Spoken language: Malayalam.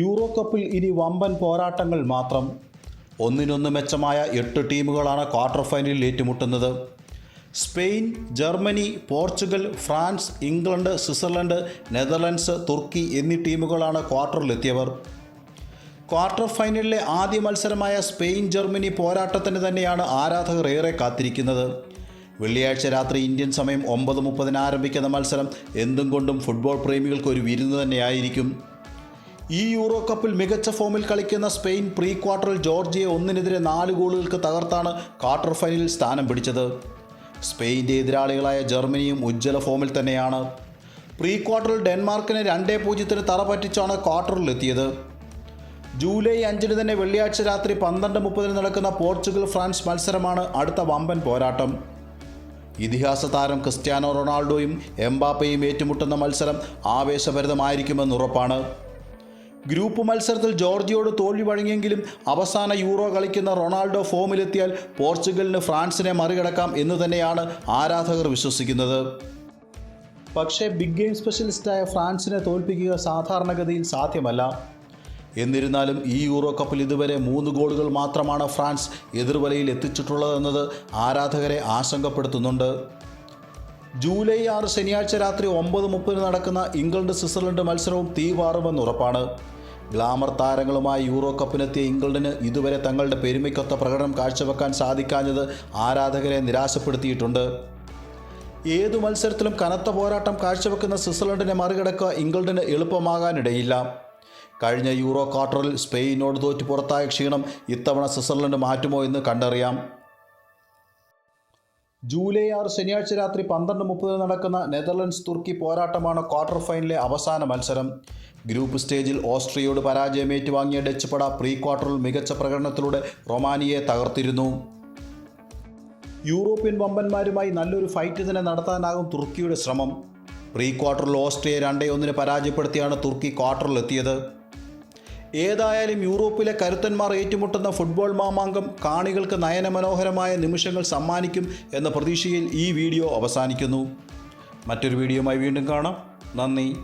യൂറോ കപ്പിൽ ഇനി വമ്പൻ പോരാട്ടങ്ങൾ മാത്രം. ഒന്നിനൊന്ന് മെച്ചമായ എട്ട് ടീമുകളാണ് ക്വാർട്ടർ ഫൈനലിൽ ഏറ്റുമുട്ടുന്നത്. Spain Germany Portugal France England Switzerland Netherlands തുർക്കി എന്നീ ടീമുകളാണ് ക്വാർട്ടറിലെത്തിയവർ. ക്വാർട്ടർ ഫൈനലിലെ ആദ്യ മത്സരമായ സ്പെയിൻ ജർമ്മനി പോരാട്ടത്തിന് തന്നെയാണ് ആരാധകർ ഏറെ കാത്തിരിക്കുന്നത്. വെള്ളിയാഴ്ച രാത്രി ഇന്ത്യൻ സമയം ഒമ്പത് മുപ്പതിന് ആരംഭിക്കുന്ന മത്സരം എന്തും കൊണ്ടും ഫുട്ബോൾ പ്രേമികൾക്ക് ഒരു വിരുന്ന് തന്നെയായിരിക്കും. ഈ യൂറോ കപ്പിൽ മികച്ച ഫോമിൽ കളിക്കുന്ന സ്പെയിൻ പ്രീ ക്വാർട്ടറിൽ ജോർജിയെ ഒന്നിനെതിരെ നാല് ഗോളുകൾക്ക് തകർത്താണ് ക്വാർട്ടർ ഫൈനലിൽ സ്ഥാനം പിടിച്ചത്. സ്പെയിന്റെ എതിരാളികളായ ജർമ്മനിയും ഉജ്ജ്വല ഫോമിൽ തന്നെയാണ്. പ്രീ ക്വാർട്ടറിൽ ഡെൻമാർക്കിനെ രണ്ടേ പൂജ്യത്തിന് തറ പറ്റിച്ചാണ് ക്വാർട്ടറിലെത്തിയത് ജൂലൈ അഞ്ചിന് തന്നെ വെള്ളിയാഴ്ച രാത്രി പന്ത്രണ്ട് മുപ്പതിന് നടക്കുന്ന പോർച്ചുഗൽ ഫ്രാൻസ് മത്സരമാണ് അടുത്ത വമ്പൻ പോരാട്ടം. ഇതിഹാസ താരം ക്രിസ്ത്യാനോ റൊണാൾഡോയും എംബാപ്പയും ഏറ്റുമുട്ടുന്ന മത്സരം ആവേശഭരിതമായിരിക്കുമെന്ന് ഉറപ്പാണ്. ഗ്രൂപ്പ് മത്സരത്തിൽ ജോർജിയോട് തോൽവി വഴങ്ങിയെങ്കിലും അവസാന യൂറോ കളിക്കുന്ന റൊണാൾഡോ ഫോമിലെത്തിയാൽ പോർച്ചുഗലിന് ഫ്രാൻസിനെ മറികടക്കാം എന്ന് തന്നെയാണ് ആരാധകർ വിശ്വസിക്കുന്നത്. പക്ഷേ ബിഗ് ഗെയിം സ്പെഷ്യലിസ്റ്റായ ഫ്രാൻസിനെ തോൽപ്പിക്കുക സാധാരണഗതിയിൽ സാധ്യമല്ല. എന്നിരുന്നാലും ഈ യൂറോ കപ്പിൽ ഇതുവരെ മൂന്ന് ഗോളുകൾ മാത്രമാണ് ഫ്രാൻസ് എതിർവലയിൽ എത്തിച്ചിട്ടുള്ളതെന്നത് ആരാധകരെ ആശങ്കപ്പെടുത്തുന്നുണ്ട്. ജൂലൈ ആറ് ശനിയാഴ്ച രാത്രി ഒമ്പത് മുപ്പതിന് നടക്കുന്ന ഇംഗ്ലണ്ട് സ്വിറ്റ്സർലൻഡ് മത്സരവും തീവാറുമെന്ന് ഉറപ്പാണ് ഗ്ലാമർ താരങ്ങളുമായി യൂറോ കപ്പിനെത്തിയ ഇംഗ്ലണ്ടിന് ഇതുവരെ തങ്ങളുടെ പെരുമയ്ക്കൊത്ത പ്രകടനം കാഴ്ചവെക്കാൻ സാധിക്കാഞ്ഞത് ആരാധകരെ നിരാശപ്പെടുത്തിയിട്ടുണ്ട്. ഏതു മത്സരത്തിലും കനത്ത പോരാട്ടം കാഴ്ചവെക്കുന്ന സ്വിറ്റ്സർലൻഡിനെ മറികടക്കുക ഇംഗ്ലണ്ടിന് എളുപ്പമാകാനിടയില്ല. കഴിഞ്ഞ യൂറോ ക്വാർട്ടറിൽ സ്പെയിനോട് തോറ്റു പുറത്തായ ക്ഷീണം ഇത്തവണ സ്വിറ്റ്സർലൻഡ് മാറ്റുമോ എന്ന് കണ്ടറിയാം. ജൂലൈ ആറ് ശനിയാഴ്ച രാത്രി പന്ത്രണ്ട് മുപ്പതിന് നടക്കുന്ന നെതർലൻഡ്സ് തുർക്കി പോരാട്ടമാണ് ക്വാർട്ടർ ഫൈനലിലെ അവസാന മത്സരം. ഗ്രൂപ്പ് സ്റ്റേജിൽ ഓസ്ട്രിയയോട് പരാജയമേറ്റ് ഏറ്റുവാങ്ങിയ ഡച്ച് പട പ്രീ ക്വാർട്ടറിൽ മികച്ച പ്രകടനത്തിലൂടെ റൊമാനിയെ തകർത്തിരുന്നു. യൂറോപ്യൻ വമ്പന്മാരുമായി നല്ലൊരു ഫൈറ്റ് തന്നെ നടത്താനാകും തുർക്കിയുടെ ശ്രമം. പ്രീ ക്വാർട്ടറിൽ ഓസ്ട്രിയയെ രണ്ടേ ഒന്നിന് പരാജയപ്പെടുത്തിയാണ് തുർക്കി ക്വാർട്ടറിലെത്തിയത്. ഏതായാലും യൂറോപ്പിലെ കരുത്തന്മാർ ഏറ്റുമുട്ടുന്ന ഫുട്ബോൾ മാമാങ്കം കാണികൾക്ക് നയനമനോഹരമായ നിമിഷങ്ങൾ സമ്മാനിക്കും എന്ന പ്രതീക്ഷയിൽ ഈ വീഡിയോ അവസാനിക്കുന്നു. മറ്റൊരു വീഡിയോയുമായി വീണ്ടും കാണാം. നന്ദി.